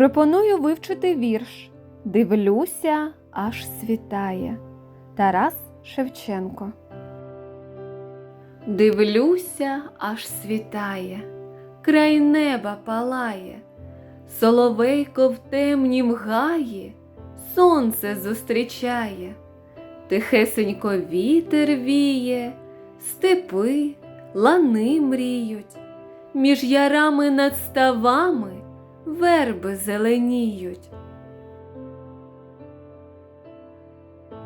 Пропоную вивчити вірш Дивлюся, аж світає. Тарас Шевченко. Дивлюся, аж світає, край неба палає, Соловейко в темнім гаї, сонце зустрічає, тихесенько вітер віє, степи, лани мріють, між ярами над ставами верби зеленіють.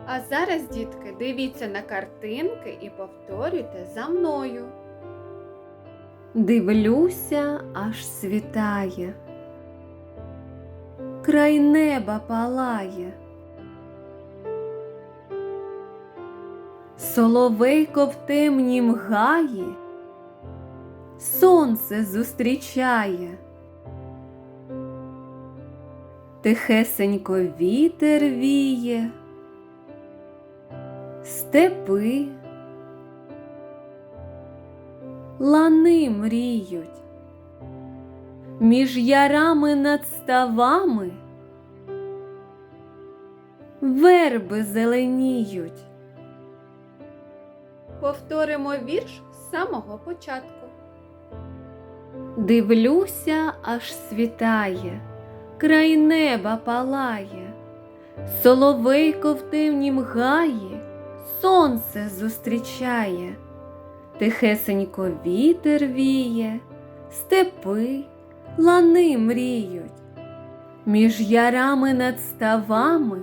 А зараз, дітки, дивіться на картинки і повторюйте за мною. Дивлюся, аж світає. Край неба палає. Соловейко в темнім гаї, сонце зустрічає. Тихесенько вітер віє, степи, лани мріють, між ярами над ставами верби зеленіють. Повторимо вірш з самого початку. Дивлюся, аж світає, край неба палає, соловейко в темнім гаї, сонце зустрічає, тихесенько вітер віє, степи, лани мріють, між ярами над ставами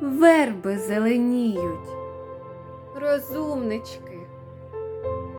верби зеленіють. Розумнички,